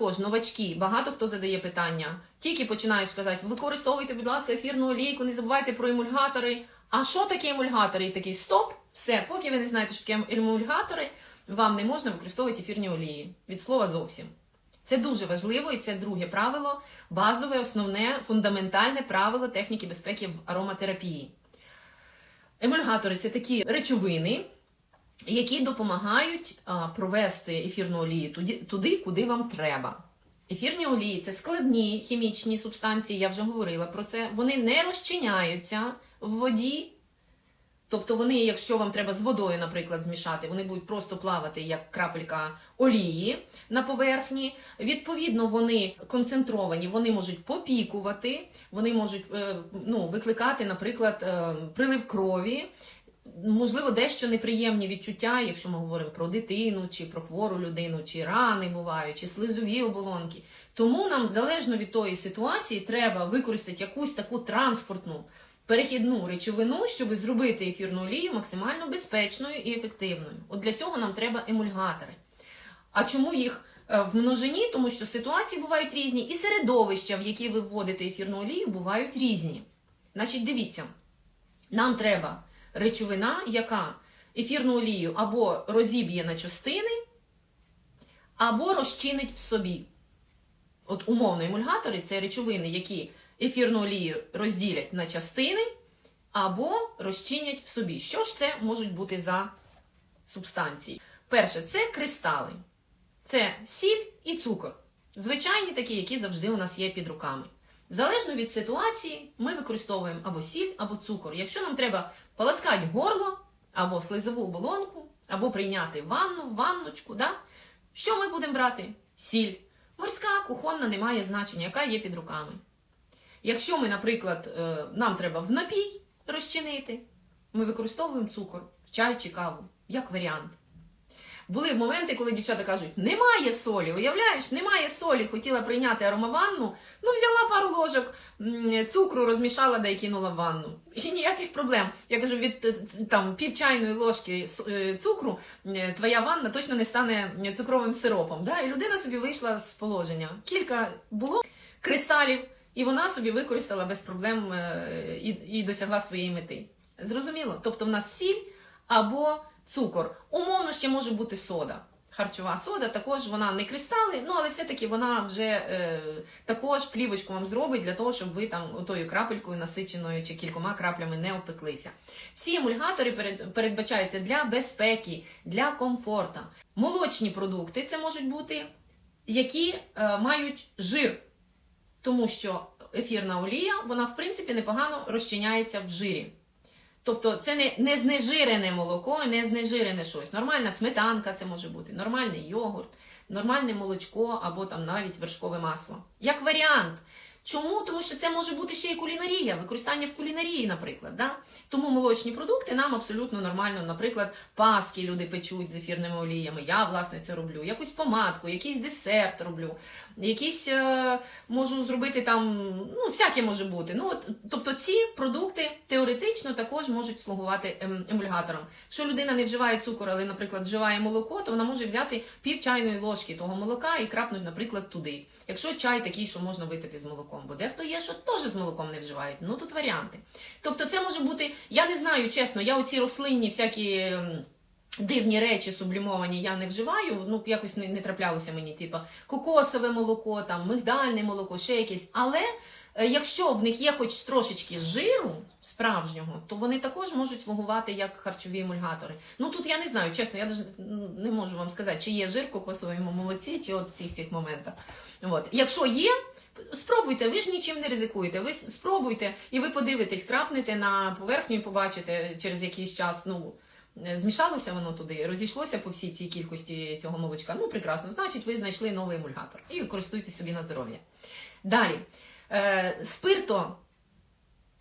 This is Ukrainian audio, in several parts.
Також новачки, багато хто задає питання. Тільки починаєш сказати, використовуйте, будь ласка, ефірну олійку, не забувайте про емульгатори. А що таке емульгатори? І такий стоп, все, поки ви не знаєте, що таке емульгатори, вам не можна використовувати ефірні олії. Від слова зовсім. Це дуже важливо, і це друге правило, базове, основне, фундаментальне правило техніки безпеки в ароматерапії. Емульгатори це такі речовини, які допомагають провести ефірну олію туди, туди, куди вам треба. Ефірні олії це складні хімічні субстанції, я вже говорила про це. Вони не розчиняються в воді. Тобто вони, якщо вам треба з водою, наприклад, змішати, вони будуть просто плавати як крапелька олії на поверхні. Відповідно, вони концентровані, вони можуть попікувати, вони можуть е, ну, викликати, наприклад, е, прилив крові. Можливо, дещо неприємні відчуття, якщо ми говоримо про дитину, чи про хвору людину, чи рани бувають, чи слизові оболонки. Тому нам, залежно від тої ситуації, треба використати якусь таку транспортну перехідну речовину, щоб зробити ефірну олію максимально безпечною і ефективною. От для цього нам треба емульгатори. А чому їх е, в множині? Тому що ситуації бувають різні, і середовища, в які ви вводите ефірну олію, бувають різні. Значить, дивіться, нам треба речовина, яка ефірну олію або розіб'є на частини, або розчинить в собі. От умовно емульгатори це речовини, які ефірну олію розділять на частини або розчинять в собі. Що ж це можуть бути за субстанції? Перше, це кристали. Це сіль і цукор. Звичайні такі, які завжди у нас є під руками. Залежно від ситуації, ми використовуємо або сіль, або цукор. Якщо нам треба полоскати горло, або слизову оболонку, або прийняти ванну, ванночку, да? що ми будемо брати? Сіль. Морська, кухонна не має значення, яка є під руками. Якщо ми, наприклад, е, нам треба в напій розчинити, ми використовуємо цукор чай чи каву, як варіант. Були моменти, коли дівчата кажуть, немає солі, уявляєш, немає солі, хотіла прийняти аромаванну, ну взяла пару ложок цукру, розмішала да й кинула в ванну. І ніяких проблем. Я кажу, від е, там пів чайної ложки е, цукру е, твоя ванна точно не стане цукровим сиропом. Да? І людина собі вийшла з положення. Кілька було кристалів, і вона собі використала без проблем і, і досягла своєї мети. Зрозуміло? Тобто в нас сіль або цукор. Умовно ще може бути сода. Харчова сода, також вона не кристали, ну але все-таки вона вже е, також плівочку вам зробить для того, щоб ви там отою крапелькою насиченою чи кількома краплями не опеклися. Всі емульгатори перед, передбачаються для безпеки, для комфорту. Молочні продукти це можуть бути, які е, мають жир, тому що ефірна олія, вона в принципі непогано розчиняється в жирі. Тобто це не, не знежирене молоко, не знежирене щось. Нормальна сметанка це може бути, нормальний йогурт, нормальне молочко або там навіть вершкове масло. Як варіант. Чому? Тому що це може бути ще й кулінарія, використання в кулінарії, наприклад. Да? Тому молочні продукти нам абсолютно нормально, наприклад, паски люди печуть з ефірними оліями. Я, власне, це роблю. Якусь помадку, якийсь десерт роблю, якісь е, можу зробити там, ну, всяке може бути. Ну, от, тобто ці продукти теоретично також можуть слугувати ем, емульгатором. Якщо людина не вживає цукор, але, наприклад, вживає молоко, то вона може взяти пів чайної ложки того молока і крапнути, наприклад, туди. Якщо чай такий, що можна випити з молоком, бо дехто є, що теж з молоком не вживають. Ну тут варіанти. Тобто, це може бути, я не знаю, чесно, я оці рослинні всякі. Дивні речі сублімовані я не вживаю, ну якось не, не траплялося мені, типу кокосове молоко, там мигдальне молоко, ще якесь. Але е, якщо в них є хоч трошечки жиру справжнього, то вони також можуть слугувати як харчові емульгатори. Ну тут я не знаю, чесно, я не можу вам сказати, чи є жир в кокосовому молоці, чи от всіх цих моментах. От. Якщо є, спробуйте, ви ж нічим не ризикуєте. Ви спробуйте і ви подивитесь, крапнете на поверхню і побачите через якийсь час. ну, е, Змішалося воно туди, розійшлося по всій цій кількості цього молочка. Ну, прекрасно, значить, ви знайшли новий емульгатор і користуйтесь собі на здоров'я. Далі, е, спирто,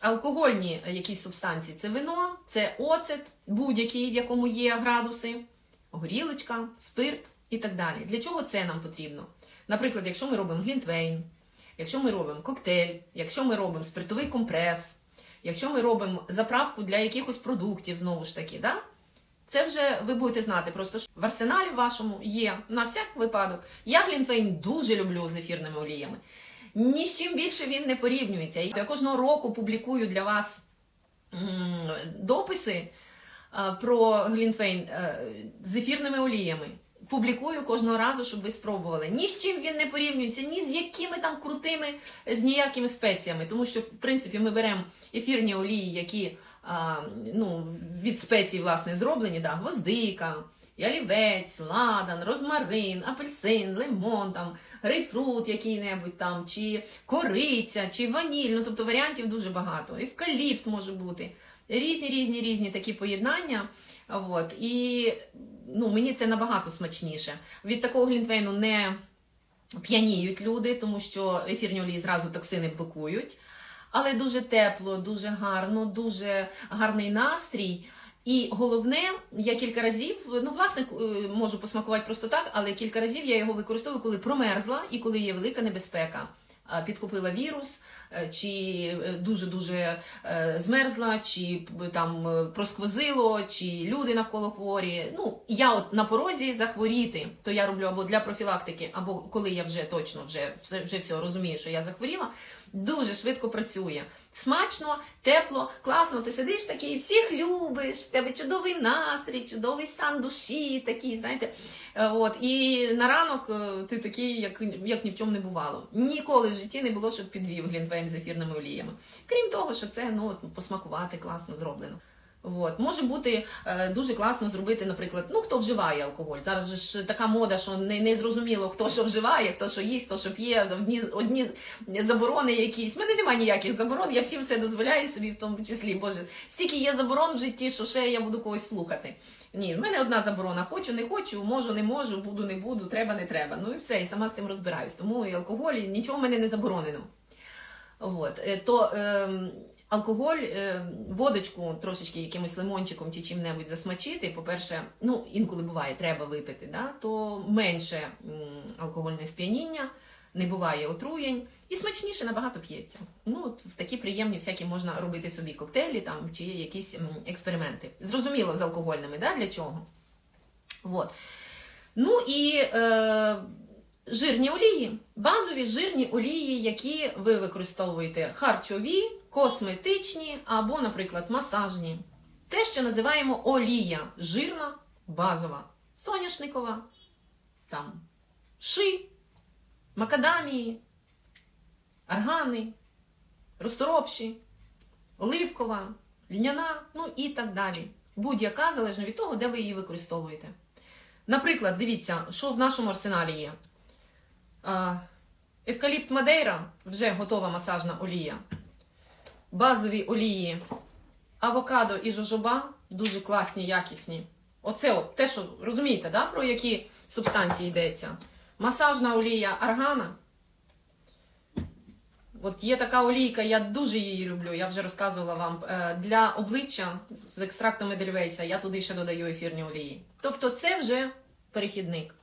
алкогольні якісь субстанції це вино, це оцет, будь-який, в якому є градуси, горілочка, спирт і так далі. Для чого це нам потрібно? Наприклад, якщо ми робимо глінтвейн, якщо ми робимо коктейль, якщо ми робимо спиртовий компрес, якщо ми робимо заправку для якихось продуктів, знову ж таки, да? Це вже ви будете знати, просто що в арсеналі вашому є на всяк випадок. Я глінтвейн дуже люблю з ефірними оліями. Ні з чим більше він не порівнюється. Я кожного року публікую для вас дописи е, про глінтвейн е, з ефірними оліями. Публікую кожного разу, щоб ви спробували. Ні з чим він не порівнюється, ні з якими там крутими, з ніякими спеціями. Тому що, в принципі, ми беремо ефірні олії, які а, ну, від спецій власне зроблені, да, гвоздика, ялівець, ладан, розмарин, апельсин, лимон, там, грейпфрут який-небудь там, чи кориця, чи ваніль. Ну, тобто варіантів дуже багато. Евкаліпт може бути. Різні, різні, різні такі поєднання. От. І ну, мені це набагато смачніше. Від такого глінтвейну не п'яніють люди, тому що ефірні олії зразу токсини блокують. Але дуже тепло, дуже гарно, дуже гарний настрій. І головне, я кілька разів, ну власне е, можу посмакувати просто так, але кілька разів я його використовую, коли промерзла і коли є велика небезпека. Підхопила вірус, е, чи дуже дуже змерзла, чи там е, просквозило, чи люди навколо хворі. Ну я от на порозі захворіти, то я роблю або для профілактики, або коли я вже точно вже вже, все розумію, що я захворіла. Дуже швидко працює. Смачно, тепло, класно. Ти сидиш такий, всіх любиш, в тебе чудовий настрій, чудовий стан душі, такий, знаєте. Е, От, і на ранок е, ти такий, як, як ні в чому не бувало. Ніколи в житті не було, щоб підвів глінтвейн з ефірними оліями. Крім того, що це ну, посмакувати класно зроблено. От. Може бути е, дуже класно зробити, наприклад, ну хто вживає алкоголь. Зараз же ж така мода, що не, не зрозуміло, хто що вживає, хто що їсть, хто що п'є, одні, одні заборони якісь. У мене немає ніяких заборон, я всім все дозволяю собі в тому числі. Боже, стільки є заборон в житті, що ще я буду когось слухати. Ні, в мене одна заборона: хочу, не хочу, можу, не можу, буду, не буду, треба, не треба. Ну і все, і сама з тим розбираюсь. Тому і алкоголь, і нічого в мене не заборонено. От. е, То ем, алкоголь, е, водочку трошечки якимось лимончиком чи чим-небудь засмачити, по-перше, ну інколи буває, треба випити, да, то менше м, алкогольне сп'яніння, не буває отруєнь і смачніше набагато п'ється. Ну, в такі приємні всякі можна робити собі коктейлі там, чи якісь експерименти. Зрозуміло, з алкогольними, да, для чого. От. Ну і е, жирні олії, базові жирні олії, які ви використовуєте харчові, косметичні або, наприклад, масажні. Те, що називаємо олія, жирна, базова, соняшникова, там, ши, макадамії, аргани, розторопші, оливкова, льняна, ну і так далі. Будь-яка залежно від того, де ви її використовуєте. Наприклад, дивіться, що в нашому арсеналі є. Евкаліпт Мадейра вже готова масажна олія. Базові олії авокадо і жожоба дуже класні, якісні. Оце от те, що розумієте, да, про які субстанції йдеться. Масажна олія аргана. От є така олійка, я дуже її люблю, я вже розказувала вам. Е, Для обличчя з екстрактом Едельвейса я туди ще додаю ефірні олії. Тобто це вже перехідник.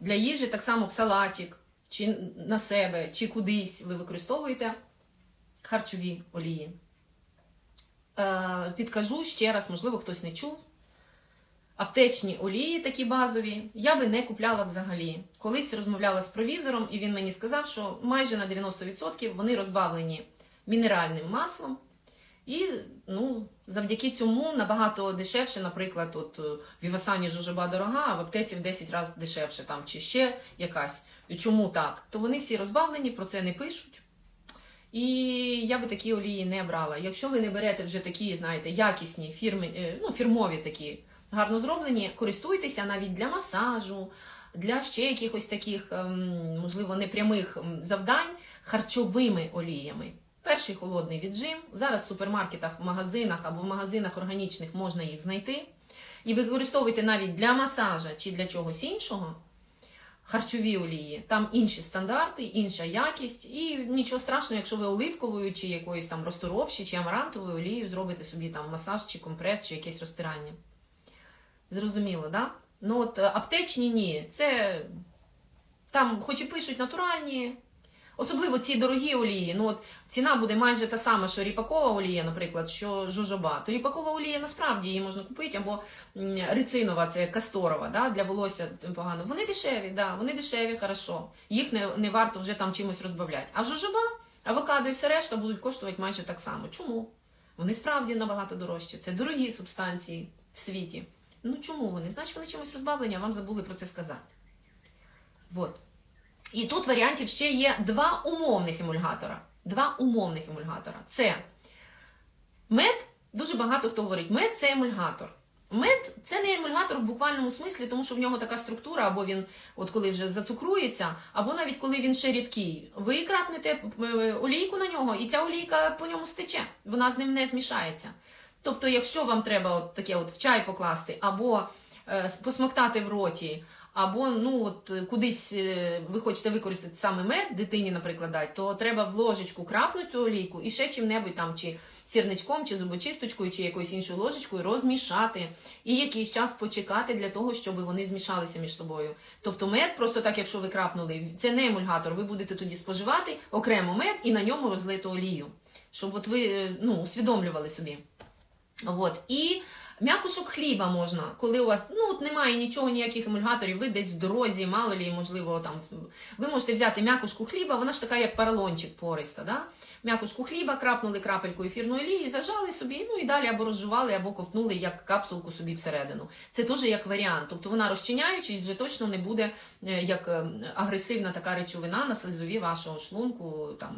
Для їжі так само в салатик, чи на себе, чи кудись ви використовуєте харчові олії. Е, Підкажу ще раз, можливо, хтось не чув. Аптечні олії, такі базові, я би не купляла взагалі. Колись розмовляла з провізором, і він мені сказав, що майже на 90% вони розбавлені мінеральним маслом. І ну, завдяки цьому набагато дешевше, наприклад, от е, в Івасані жожоба дорога, а в аптеці в 10 разів дешевше, там, чи ще якась. Чому так? То вони всі розбавлені, про це не пишуть. І я би такі олії не брала. Якщо ви не берете вже такі, знаєте, якісні фірми, е, ну, фірмові такі, гарно зроблені, користуйтеся навіть для масажу, для ще якихось таких, ем, можливо, непрямих ем, завдань харчовими оліями. Перший холодний віджим. Зараз в супермаркетах, в магазинах або в магазинах органічних можна їх знайти. І використовуйте навіть для масажа чи для чогось іншого харчові олії. Там інші стандарти, інша якість. І нічого страшного, якщо ви оливковою, чи якоюсь там розторопші, чи амарантовою олією зробите собі там масаж, чи компрес, чи якесь розтирання. Зрозуміло, да? Ну от е, аптечні ні. Це там, хоч і пишуть натуральні. Особливо ці дорогі олії. Ну от ціна буде майже та сама, що ріпакова олія, наприклад, що жожоба. То ріпакова олія насправді її можна купити, або рицинова, це касторова, да, для волосся погано. Вони дешеві, да, вони дешеві, хорошо. Їх не, не варто вже там чимось розбавляти. А жожоба, авокадо і все решта будуть коштувати майже так само. Чому? Вони справді набагато дорожчі. Це дорогі субстанції в світі. Ну чому вони? Значить, вони чимось розбавлені, а вам забули про це сказати. Вот. І тут варіантів ще є два умовних емульгатора. Два умовних емульгатора. Це мед, дуже багато хто говорить, мед це емульгатор. Мед це не емульгатор в буквальному смислі, тому що в нього така структура, або він, от коли вже зацукрується, або навіть коли він ще рідкий. Ви крапнете е, олійку на нього, і ця олійка по ньому стече, вона з ним не змішається. Тобто, якщо вам треба от таке от в чай покласти, або е, посмоктати в роті, або ну от е, кудись е, ви хочете використати саме мед, дитині, наприклад, дати, то треба в ложечку крапнути цю олійку і ще чим-небудь там, чи сірничком, чи зубочисточкою, чи якоюсь іншою ложечкою розмішати і якийсь час почекати для того, щоб вони змішалися між собою. Тобто мед, просто так, якщо ви крапнули, це не емульгатор, ви будете тоді споживати окремо мед і на ньому розлиту олію, щоб от ви е, ну, усвідомлювали собі. От. І м'якушок хліба можна, коли у вас ну, от немає нічого, ніяких емульгаторів, ви десь в дорозі, мало лі, можливо, там, ви можете взяти м'якушку хліба, вона ж така, як поролончик пориста. Да? М'якушку хліба, крапнули крапельку ефірної олії, зажали собі, ну і далі або розжували, або ковтнули як капсулку собі всередину. Це теж як варіант. Тобто вона розчиняючись, вже точно не буде е, як е, агресивна така речовина на слизові вашого шлунку, там,